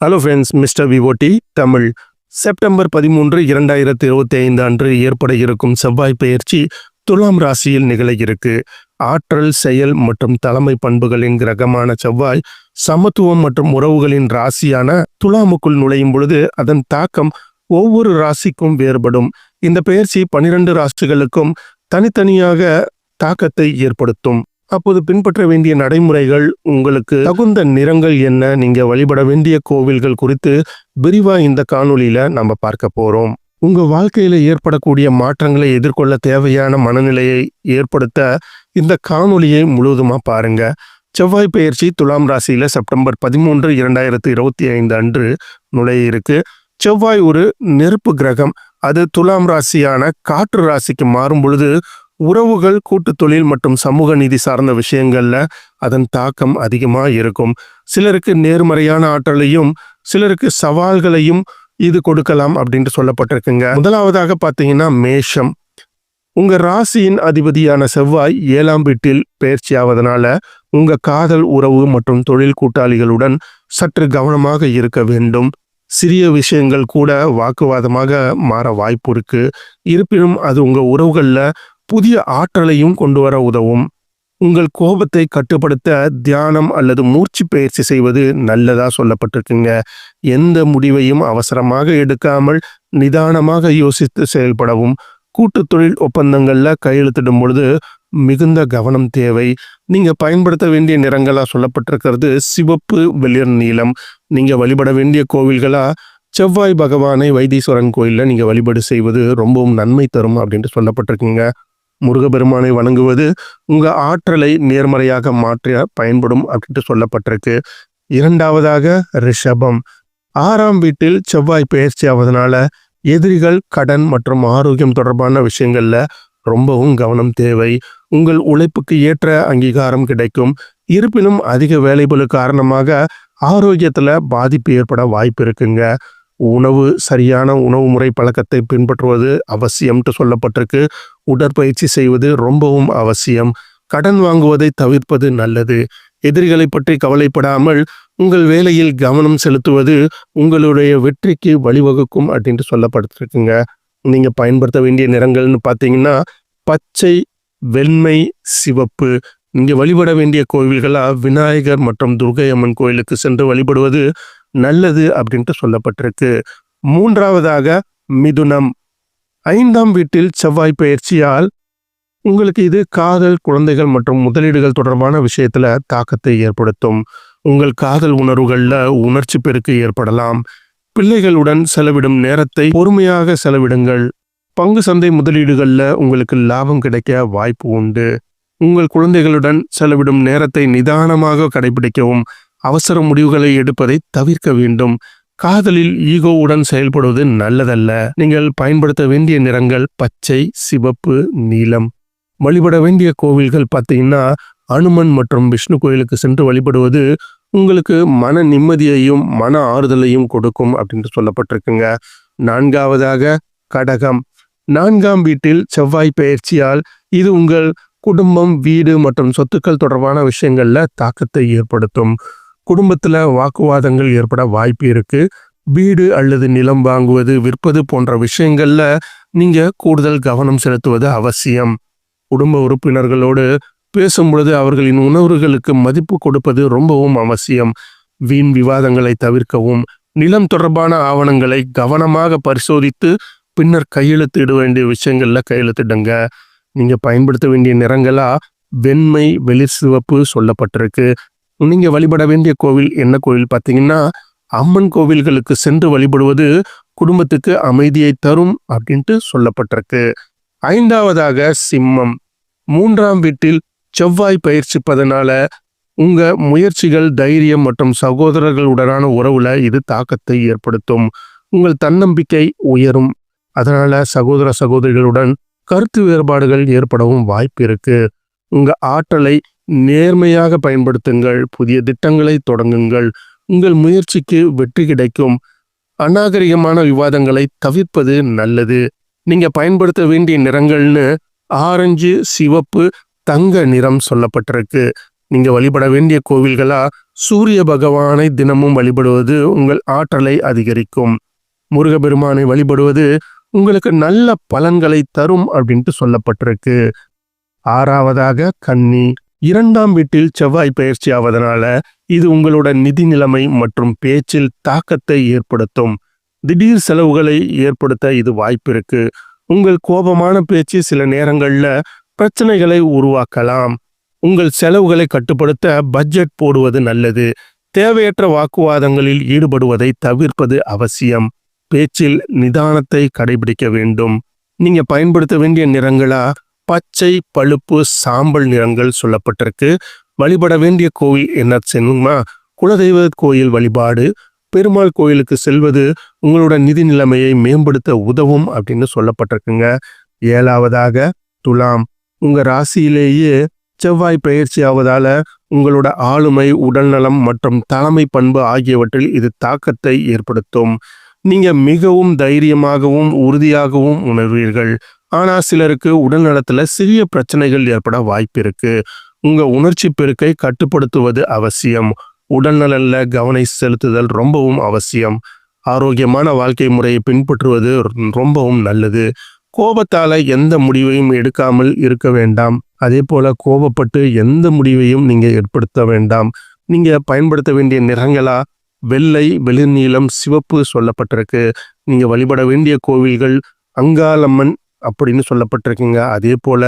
Hello friends mister விவோடி Tamil. September பதிமூன்று இரண்டாயிரத்தி இருபத்தி ஐந்து அன்று ஏற்பட இருக்கும் செவ்வாய் பயிற்சி துலாம் ராசியில் நிகழ இருக்கு ஆற்றல் செயல் மற்றும் தலைமை பண்புகளின் கிரகமான செவ்வாய் சமத்துவம் மற்றும் உறவுகளின் ராசியான துலாமுக்குள் நுழையும் பொழுது அதன் தாக்கம் ஒவ்வொரு ராசிக்கும் வேறுபடும். இந்த பெயர்ச்சி பனிரெண்டு ராசிகளுக்கும் தனித்தனியாக தாக்கத்தை ஏற்படுத்தும். அப்போது பின்பற்ற வேண்டிய நடைமுறைகள் உங்களுக்கு தகுந்த நிறங்கள் என்ன? நீங்க வழிபட வேண்டிய கோவில்கள் குறித்து விரிவா இந்த காணொலியில நம்ம பார்க்க போறோம். உங்க வாழ்க்கையில ஏற்படக்கூடிய மாற்றங்களை எதிர்கொள்ள தேவையான மனநிலையை ஏற்படுத்த இந்த காணொலியை முழுவதுமா பாருங்க. செவ்வாய் பெயர்ச்சி துலாம் ராசியில செப்டம்பர் பதிமூன்று இரண்டாயிரத்தி இருபத்தி ஐந்து அன்று நுழைய இருக்கு. செவ்வாய் ஒரு நெருப்பு கிரகம். அது துலாம் ராசியான காற்று ராசிக்கு மாறும் பொழுது உறவுகள் கூட்டு தொழில் மற்றும் சமூக நீதி சார்ந்த விஷயங்கள்ல அதன் தாக்கம் அதிகமாக இருக்கும். சிலருக்கு நேர்மறையான ஆற்றலையும் சிலருக்கு சவால்களையும் இது கொடுக்கலாம் அப்படின்ட்டு சொல்லப்பட்டிருக்குங்க. முதலாவதாக பார்த்தீங்கன்னா மேஷம். உங்க ராசியின் அதிபதியான செவ்வாய் ஏழாம் வீட்டில் பயிற்சி ஆவதனால உங்க காதல் உறவு மற்றும் தொழில் கூட்டாளிகளுடன் சற்று கவனமாக இருக்க வேண்டும். சிறிய விஷயங்கள் கூட வாக்குவாதமாக மாற வாய்ப்பு இருக்கு. இருப்பினும் அது உங்க உறவுகளில் புதிய ஆற்றலையும் கொண்டு வர உதவும். உங்கள் கோபத்தை கட்டுப்படுத்த தியானம் அல்லது மூச்சு பயிற்சி செய்வது நல்லதா சொல்லப்பட்டிருக்குங்க. எந்த முடிவையும் அவசரமாக எடுக்காமல் நிதானமாக யோசித்து செயல்படவும். கூட்டு தொழில் ஒப்பந்தங்களில் கையெழுத்திடும் பொழுது மிகுந்த கவனம் தேவை. நீங்கள் பயன்படுத்த வேண்டிய நிறங்களாக சொல்லப்பட்டிருக்கிறது சிவப்பு வெளிர் நீளம் நீங்கள் வழிபட வேண்டிய கோவில்களாக செவ்வாய் பகவானை வைத்தீஸ்வரன் கோயிலில் நீங்கள் வழிபாடு செய்வது ரொம்பவும் நன்மை தரும் அப்படின்ட்டு சொல்லப்பட்டிருக்குங்க. முருகபெருமானை வணங்குவது உங்க ஆற்றலை நேர்மறையாக மாற்ற பயன்படும் அப்படின்ட்டு சொல்லப்பட்டிருக்கு. இரண்டாவதாக ரிஷபம். ஆறாம் வீட்டில் செவ்வாய் பயிற்சி ஆவதனால எதிரிகள் கடன் மற்றும் ஆரோக்கியம் தொடர்பான விஷயங்கள்ல ரொம்பவும் கவனம் தேவை. உங்கள் உழைப்புக்கு ஏற்ற அங்கீகாரம் கிடைக்கும். இருப்பினும் அதிக வேலைபளு காரணமாக ஆரோக்கியத்தில் பாதிப்பு ஏற்பட வாய்ப்பு இருக்குங்க. உணவு சரியான உணவு முறை பழக்கத்தை பின்பற்றுவது அவசியம்ட்டு சொல்லப்பட்டிருக்கு. உடற்பயிற்சி செய்வது ரொம்பவும் அவசியம். கடன் வாங்குவதை தவிர்ப்பது நல்லது. எதிரிகளை பற்றி கவலைப்படாமல் உங்கள் வேலையில் கவனம் செலுத்துவது உங்களுடைய வெற்றிக்கு வழிவகுக்கும் அப்படின்ட்டு சொல்லப்பட்டிருக்குங்க. நீங்கள் பயன்படுத்த வேண்டிய நிறங்கள்னு பார்த்தீங்கன்னா பச்சை வெண்மை சிவப்பு. இங்கே வழிபட வேண்டிய கோவில்களாக விநாயகர் மற்றும் துர்கை அம்மன் கோயிலுக்கு சென்று வழிபடுவது நல்லது அப்படின்ட்டு சொல்லப்பட்டிருக்கு. மூன்றாவதாக மிதுனம். ஐந்தாம் வீட்டில் செவ்வாய் பயிற்சியால் உங்களுக்கு இது காதல் குழந்தைகள் மற்றும் முதலீடுகள் தொடர்பான விஷயத்துல தாக்கத்தை ஏற்படுத்தும். உங்கள் காதல் உணர்வுகள்ல உணர்ச்சி பெருக்கு ஏற்படலாம். பிள்ளைகளுடன் செலவிடும் நேரத்தை பொறுமையாக செலவிடுங்கள். பங்கு சந்தை முதலீடுகள்ல உங்களுக்கு லாபம் கிடைக்க வாய்ப்பு உண்டு. உங்கள் குழந்தைகளுடன் செலவிடும் நேரத்தை நிதானமாக கடைபிடிக்கவும் அவசர முடிவுகளை எடுப்பதை தவிர்க்க வேண்டும். காதலில் ஈகோவுடன் செயல்படுவது நல்லதல்ல. நீங்கள் பயன்படுத்த வேண்டிய நிறங்கள் பச்சை சிவப்பு நீலம். வழிபட வேண்டிய கோவில்கள் பார்த்தீங்கன்னா அனுமன் மற்றும் விஷ்ணு கோயிலுக்கு சென்று வழிபடுவது உங்களுக்கு மன நிம்மதியையும் மன ஆறுதலையும் கொடுக்கும் அப்படின்னு சொல்லப்பட்டிருக்குங்க. நான்காவதாக கடகம். நான்காம் வீட்டில் செவ்வாய் பயிற்சியால் இது உங்கள் குடும்பம் வீடு மற்றும் சொத்துக்கள் தொடர்பான விஷயங்கள்ல தாக்கத்தை ஏற்படுத்தும். குடும்பத்தில் வாக்குவாதங்கள் ஏற்பட வாய்ப்பு இருக்கு. வீடு அல்லது நிலம் வாங்குவது விற்பது போன்ற விஷயங்களில் நீங்கள் கூடுதல் கவனம் செலுத்துவது அவசியம். குடும்ப உறுப்பினர்களோடு பேசும்பொழுது அவர்களின் உணர்வுகளுக்கு மதிப்பு கொடுப்பது ரொம்பவும் அவசியம். வீண் விவாதங்களை தவிர்க்கவும் நிலம் தொடர்பான ஆவணங்களை கவனமாக பரிசோதித்து பின்னர் கையெழுத்திட வேண்டிய விஷயங்கள்ல கையெழுத்திடுங்க நீங்கள் பயன்படுத்த வேண்டிய நிறங்களா? வெண்மை வெளிர் சிவப்பு சொல்லப்பட்டிருக்கு. நீங்கள் வழிபட வேண்டிய கோவில் என்ன கோவில் பார்த்தீங்கன்னா அம்மன் கோவில்களுக்கு சென்று வழிபடுவது குடும்பத்துக்கு அமைதியை தரும் அப்படின்ட்டு சொல்லப்பட்டிருக்கு. ஐந்தாவதாக சிம்மம். மூன்றாம் வீட்டில் செவ்வாய் பயிற்சிப்பதனால உங்க முயற்சிகள் தைரியம் மற்றும் சகோதரர்களுடனான உறவுல இது தாக்கத்தை ஏற்படுத்தும். உங்கள் தன்னம்பிக்கை உயரும். அதனால சகோதர சகோதரிகளுடன் கருத்து வேறுபாடுகள் ஏற்படவும் வாய்ப்பு இருக்கு. உங்க ஆற்றலை நேர்மையாக பயன்படுத்துங்கள் புதிய திட்டங்களை தொடங்குங்கள். உங்கள் முயற்சிக்கு வெற்றி கிடைக்கும். அநாகரிகமான விவாதங்களை தவிர்ப்பது நல்லது. நீங்க பயன்படுத்த வேண்டிய நிறங்கள்னு ஆரஞ்சு சிவப்பு தங்க நிறம் சொல்லப்பட்டிருக்கு. நீங்க வழிபட வேண்டிய கோவில்களா சூரிய பகவானை தினமும் வழிபடுவது உங்கள் ஆற்றலை அதிகரிக்கும். முருகபெருமானை வழிபடுவது உங்களுக்கு நல்ல பலன்களை தரும் அப்படின்ட்டு சொல்லப்பட்டிருக்கு. ஆறாவதாக கன்னி. இரண்டாம் வீட்டில் செவ்வாய் பயிற்சி ஆவதனால இது உங்களோட நிதி நிலைமை மற்றும் பேச்சில் தாக்கத்தை ஏற்படுத்தும். திடீர் செலவுகளை ஏற்படுத்த இது வாய்ப்பு இருக்கு. உங்கள் கோபமான பேச்சு சில நேரங்களில் பிரச்சனைகளை உருவாக்கலாம். உங்கள் செலவுகளை கட்டுப்படுத்த பட்ஜெட் போடுவது நல்லது. தேவையற்ற வாக்குவாதங்களில் ஈடுபடுவதை தவிர்ப்பது அவசியம். பேச்சில் நிதானத்தை கடைபிடிக்க வேண்டும். நீங்க பயன்படுத்த வேண்டிய நிறங்களா? பச்சை பழுப்பு சாம்பல் நிறங்கள் சொல்லப்பட்டிருக்கு. வழிபட வேண்டிய கோவில் என்ன செய்யணுமா குலதெய்வ கோயில் வழிபாடு பெருமாள் கோயிலுக்கு செல்வது உங்களோட நிதி நிலைமையை மேம்படுத்த உதவும் அப்படின்னு சொல்லப்பட்டிருக்குங்க. ஏழாவதாக துலாம். உங்க ராசியிலேயே செவ்வாய் பயிற்சி ஆவதால உங்களோட ஆளுமை உடல்நலம் மற்றும் தலைமை பண்பு ஆகியவற்றில் இது தாக்கத்தை ஏற்படுத்தும். நீங்க மிகவும் தைரியமாகவும் உறுதியாகவும் உணர்வீர்கள். ஆனா சிலருக்கு உடல்நலத்துல சிறிய பிரச்சனைகள் ஏற்பட வாய்ப்பு இருக்கு. உங்க உணர்ச்சி பெருக்கை கட்டுப்படுத்துவது அவசியம். உடல்நலன்ல கவனை செலுத்துதல் ரொம்பவும் அவசியம். ஆரோக்கியமான வாழ்க்கை முறையை பின்பற்றுவது ரொம்பவும் நல்லது. கோபத்தால எந்த முடிவையும் எடுக்காமல் இருக்க வேண்டாம். அதே போல கோபப்பட்டு எந்த முடிவையும் நீங்க ஏற்படுத்த வேண்டாம். நீங்க பயன்படுத்த வேண்டிய நிறங்களா? வெள்ளை வெளிர்நீளம் சிவப்பு சொல்லப்பட்டிருக்கு. நீங்க வழிபட வேண்டிய கோவில்கள் அங்காளம்மன் அப்படின்னு சொல்லப்பட்டிருக்குங்க. அதே போல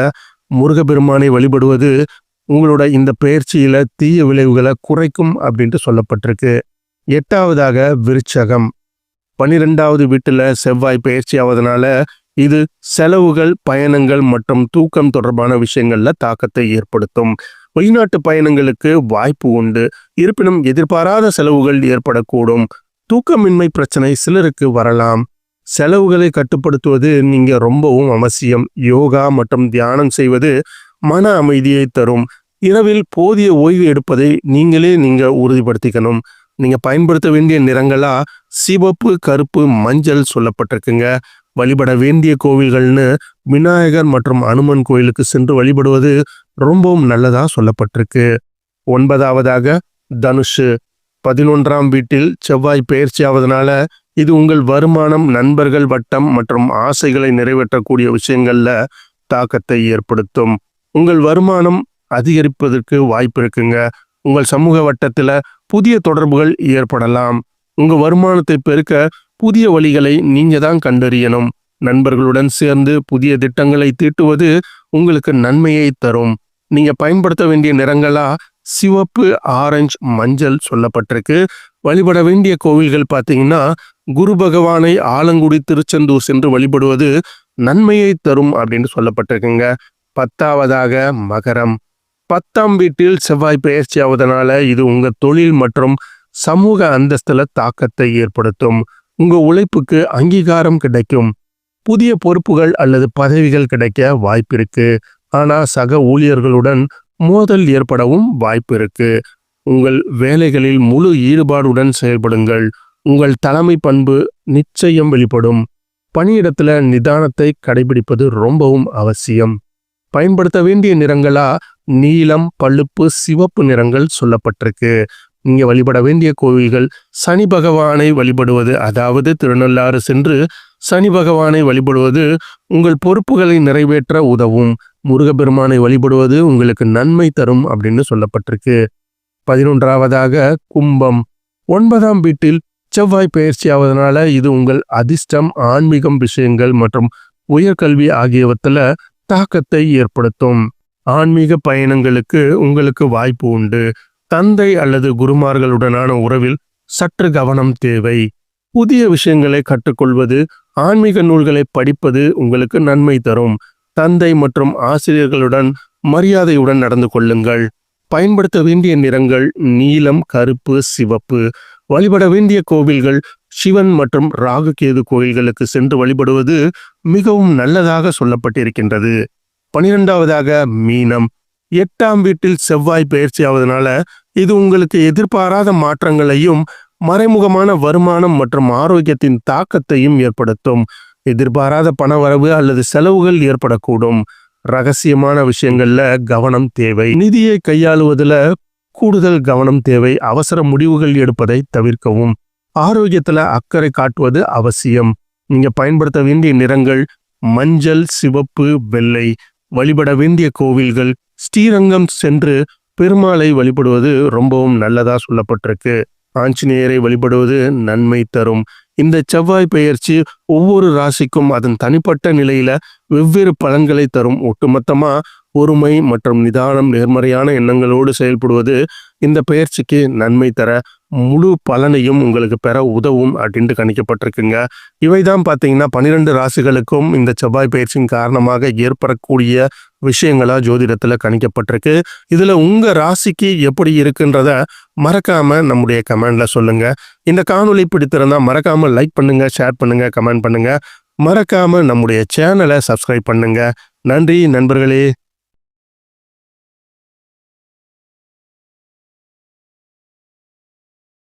முருகப்பெருமானை வழிபடுவது உங்களோட இந்த பயிற்சியில தீய விளைவுகளை குறைக்கும் அப்படின்ட்டு சொல்லப்பட்டிருக்கு. எட்டாவதாக விருச்சகம். பன்னிரெண்டாவது வீட்டில் செவ்வாய் பயிற்சி ஆவதனால இது செலவுகள் பயணங்கள் மற்றும் தூக்கம் தொடர்பான விஷயங்கள்ல தாக்கத்தை ஏற்படுத்தும். வெளிநாட்டு பயணங்களுக்கு வாய்ப்பு உண்டு. இருப்பினும் எதிர்பாராத செலவுகள் ஏற்படக்கூடும். தூக்கமின்மை பிரச்சனை சிலருக்கு வரலாம். செலவுகளை கட்டுப்படுத்துவது நீங்க ரொம்பவும் அவசியம். யோகா மற்றும் தியானம் செய்வது மன அமைதியை தரும். இரவில் போதிய ஓய்வு எடுப்பதை நீங்களே நீங்க உறுதிப்படுத்திக்கணும். நீங்க பயன்படுத்த வேண்டிய நிறங்களா? சிவப்பு கருப்பு மஞ்சள் சொல்லப்பட்டிருக்குங்க. வழிபட வேண்டிய கோவில்கள்னு விநாயகர் மற்றும் அனுமன் கோயிலுக்கு சென்று வழிபடுவது ரொம்பவும் நல்லதா சொல்லப்பட்டிருக்கு. ஒன்பதாவதாக தனுஷு. பதினொன்றாம் வீட்டில் செவ்வாய் பயிற்சி ஆவதனால இது உங்கள் வருமானம் நண்பர்கள் வட்டம் மற்றும் ஆசைகளை நிறைவேற்றக்கூடிய விஷயங்கள்ல தாக்கத்தை ஏற்படுத்தும். உங்கள் வருமானம் அதிகரிப்பதற்கு வாய்ப்பு இருக்குங்க. உங்கள் சமூக வட்டத்தில் புதிய தொடர்புகள் ஏற்படலாம். உங்க வருமானத்தை பெருக்க புதிய வழிகளை நீங்க தான் கண்டறியணும். நண்பர்களுடன் சேர்ந்து புதிய திட்டங்களை தீட்டுவது உங்களுக்கு நன்மையை தரும். நீங்க பயன்படுத்த வேண்டிய நிறங்களா சிவப்பு ஆரஞ்சு மஞ்சள் சொல்லப்பட்டிருக்கு. வழிபட வேண்டிய கோவில்கள் பார்த்தீங்கன்னா குரு பகவானை ஆலங்குடி திருச்செந்தூர் சென்று வழிபடுவது நன்மையை தரும் அப்படின்னு சொல்லப்பட்டிருக்குங்க. பத்தாவதாக மகரம். பத்தாம் வீட்டில் செவ்வாய் பயிற்சி ஆவதனால இது உங்க தொழில் மற்றும் சமூக அந்தஸ்துல தாக்கத்தை ஏற்படுத்தும். உங்க உழைப்புக்கு அங்கீகாரம் கிடைக்கும். புதிய பொறுப்புகள் அல்லது பதவிகள் கிடைக்க வாய்ப்பு இருக்கு. ஆனா சக ஊழியர்களுடன் மோதல் ஏற்படவும் வாய்ப்பு இருக்கு. உங்கள் வேலைகளில் முழு ஈடுபாடுடன் செயல்படுங்கள். உங்கள் தலைமை பண்பு நிச்சயம் வெளிப்படும். பணியிடத்துல நிதானத்தை கடைபிடிப்பது ரொம்பவும் அவசியம். பயன்படுத்த வேண்டிய நிறங்களா? நீலம் பழுப்பு சிவப்பு நிறங்கள் சொல்லப்பட்டிருக்கு. நீங்க வழிபட வேண்டிய கோவில்கள் சனி பகவானை வழிபடுவது அதாவது திருநள்ளாறு சென்று சனி பகவானை வழிபடுவது உங்கள் பொறுப்புகளை நிறைவேற்ற உதவும். முருகப்பெருமானை வழிபடுவது உங்களுக்கு நன்மை தரும் அப்படின்னு சொல்லப்பட்டிருக்கு. பதினொன்றாவதாக கும்பம். ஒன்பதாம் வீட்டில் செவ்வாய் பயிற்சி ஆவதனால இது உங்கள் அதிர்ஷ்டம் ஆன்மீகம் விஷயங்கள் மற்றும் உயர்கல்வி ஆகியவற்றில் தாக்கத்தை ஏற்படுத்தும். ஆன்மீக பயணங்களுக்கு உங்களுக்கு வாய்ப்பு உண்டு. தந்தை அல்லது குருமார்களுடனான உறவில் சற்று கவனம் தேவை. புதிய விஷயங்களை கற்றுக்கொள்வது ஆன்மீக நூல்களை படிப்பது உங்களுக்கு நன்மை தரும். தந்தை மற்றும் ஆசிரியர்களுடன் மரியாதையுடன் நடந்து கொள்ளுங்கள். பயன்படுத்த வேண்டிய நிறங்கள் நீலம் கருப்பு சிவப்பு. வழிபட வேண்டிய கோவில்கள் சிவன் மற்றும் ராகுகேது கோயில்களுக்கு சென்று வழிபடுவது மிகவும் நல்லதாக சொல்லப்பட்டிருக்கின்றது. பனிரெண்டாவதாக மீனம். எட்டாம் வீட்டில் செவ்வாய் பயிற்சி இது உங்களுக்கு எதிர்பாராத மாற்றங்களையும் மறைமுகமான வருமானம் மற்றும் ஆரோக்கியத்தின் தாக்கத்தையும் ஏற்படுத்தும். எதிர்பாராத பணவரவு அல்லது செலவுகள் ஏற்படக்கூடும். ரகசியமான விஷயங்கள்ல கவனம் தேவை. நிதியை கையாளுவதில் கூடுதல் கவனம் தேவை அவசர முடிவுகள் எடுப்பதை தவிர்க்கவும். ஆரோக்கியத்துல அக்கறை காட்டுவது அவசியம். நீங்க பயன்படுத்த வேண்டிய நிறங்கள் மஞ்சள் சிவப்பு வெள்ளை வழிபட வேண்டிய கோவில்கள் ஸ்ரீரங்கம் சென்று பெருமாளை வழிபடுவது ரொம்பவும் நல்லதா சொல்லப்பட்டிருக்கு. ஆஞ்சநேயரை வழிபடுவது நன்மை தரும். இந்த செவ்வாய் பெயர்ச்சி ஒவ்வொரு ராசிக்கும் அதன் தனிப்பட்ட நிலையில வெவ்வேறு பலன்களை தரும். ஒட்டுமொத்தமா பொறுமை மற்றும் நிதானம் நேர்மறையான எண்ணங்களோடு செயல்படுவது இந்த பயிற்சிக்கு நன்மை தர முழு பலனையும் உங்களுக்கு பெற உதவும் அப்படின்ட்டு கணிக்கப்பட்டிருக்குங்க. இவை தான் பார்த்தீங்கன்னா பன்னிரெண்டு ராசிகளுக்கும் இந்த செவ்வாய் பயிற்சியின் காரணமாக ஏற்படக்கூடிய விஷயங்களாக ஜோதிடத்தில் கணிக்கப்பட்டிருக்கு. இதில் உங்கள் ராசிக்கு எப்படி இருக்குன்றத மறக்காமல் நம்முடைய கமெண்டில் சொல்லுங்கள் இந்த காணொலி பிடித்திருந்தால் மறக்காமல் லைக் பண்ணுங்கள் ஷேர் பண்ணுங்கள் கமெண்ட் பண்ணுங்கள் மறக்காமல் நம்முடைய சேனலை சப்ஸ்கிரைப் பண்ணுங்கள் நன்றி நண்பர்களே.